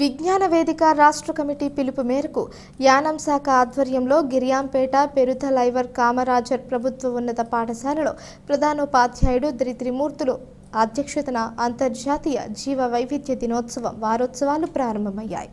విజ్ఞాన వేదిక రాష్ట్ర కమిటీ పిలుపు మేరకు యానం శాఖ ఆధ్వర్యంలో గిరియాంపేట పెరుత లైవర్ కామరాజర్ ప్రభుత్వ ఉన్నత పాఠశాలలో ప్రధానోపాధ్యాయుడు దిరి త్రిమూర్తులు అధ్యక్షతన అంతర్జాతీయ జీవ వైవిధ్య దినోత్సవం వారోత్సవాలు ప్రారంభమయ్యాయి.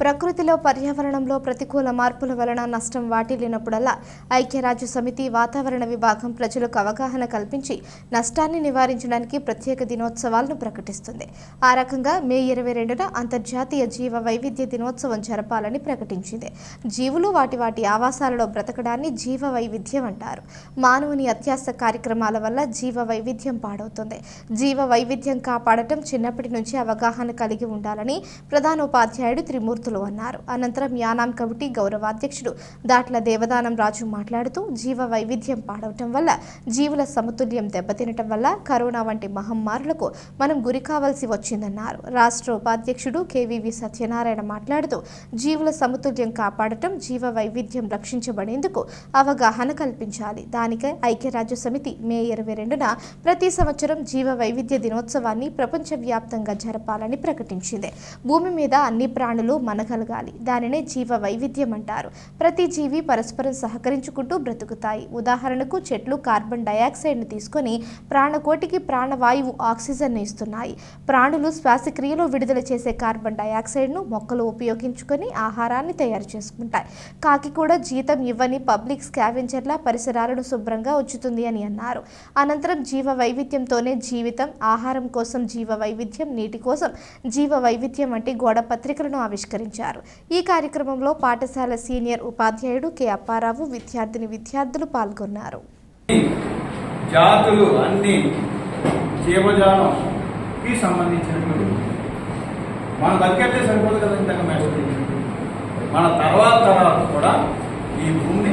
ప్రకృతిలో పర్యావరణంలో ప్రతికూల మార్పుల వలన నష్టం వాటిల్లినప్పుడల్లా ఐక్యరాజ్య సమితి వాతావరణ విభాగం ప్రజలకు అవగాహన కల్పించి నష్టాన్ని నివారించడానికి ప్రత్యేక దినోత్సవాలను ప్రకటిస్తుంది. ఆ రకంగా మే ఇరవై రెండున అంతర్జాతీయ జీవ వైవిధ్య దినోత్సవం జరపాలని ప్రకటించింది. జీవులు వాటి వాటి ఆవాసాలలో బ్రతకడాన్ని జీవ వైవిధ్యం అంటారు. మానవుని అత్యాస కార్యక్రమాల వల్ల జీవ వైవిధ్యం పాడవుతుంది. జీవ వైవిధ్యం కాపాడటం చిన్నప్పటి నుంచి అవగాహన కలిగి ఉండాలని ప్రధానోపాధ్యాయుడు త్రిమూర్తులు అన్నారు. అనంతరం యానాం కమిటీ గౌరవాధ్యక్షుడు దాట్ల దేవదానం రాజు మాట్లాడుతూ జీవ వైవిధ్యం పాడవటం వల్ల జీవుల సమతుల్యం దెబ్బతినటం వల్ల కరోనా వంటి మహమ్మారులకు మనం గురి కావాల్సి వచ్చిందన్నారు. రాష్ట్ర ఉపాధ్యక్షుడు కేవీవి సత్యనారాయణ మాట్లాడుతూ జీవుల సమతుల్యం కాపాడటం జీవ వైవిధ్యం రక్షించబడేందుకు అవగాహన కల్పించాలి. దానికై ఐక్యరాజ్య సమితి మే ఇరవై రెండున ప్రతి సంవత్సరం జీవ వైవిధ్య దినోత్సవాన్ని ప్రపంచవ్యాప్తంగా జరపాలని ప్రకటించింది. భూమి మీద అన్ని ప్రాణులు మనగలగాలి దానినే జీవ వైవిధ్యం అంటారు ప్రతి జీవి పరస్పరం సహకరించుకుంటూ బ్రతుకుతాయి. ఉదాహరణకు చెట్లు కార్బన్ డయాక్సైడ్ను తీసుకొని ప్రాణకోటికి ప్రాణవాయువు ఆక్సిజన్ను ఇస్తున్నాయి. ప్రాణులు శ్వాసక్రియలో విడుదల చేసే కార్బన్ డయాక్సైడ్ను మొక్కలు ఉపయోగించుకొని ఆహారాన్ని తయారు చేసుకుంటాయి. కాకి కూడా జీతం ఇవ్వని పబ్లిక్ స్కావెంజర్ల పరిసరాలను శుభ్రంగా ఉంచుతుంది అని అన్నారు. అనంతరం జీవ వైవిధ్యంతోనే జీవితం ఆహారం కోసం జీవ వైవిధ్యం నీటి కోసం జీవ వైవిధ్యం వంటి గోడ పత్రికలను ఆవిష్కరించారు. ఈ కార్యక్రమంలో పాఠశాల సీనియర్ ఉపాధ్యాయుడు కె. అప్పారావు విద్యార్థిని విద్యార్థులు పాల్గొన్నారు. జాతులు అన్ని జీవజాలంకి సంబంధించినటువంటి మన బతికెట్టే సరిపోదు కదా ఇంతగా మెసేజ్ మన తర్వాత తర్వాత కూడా ఈ భూమిని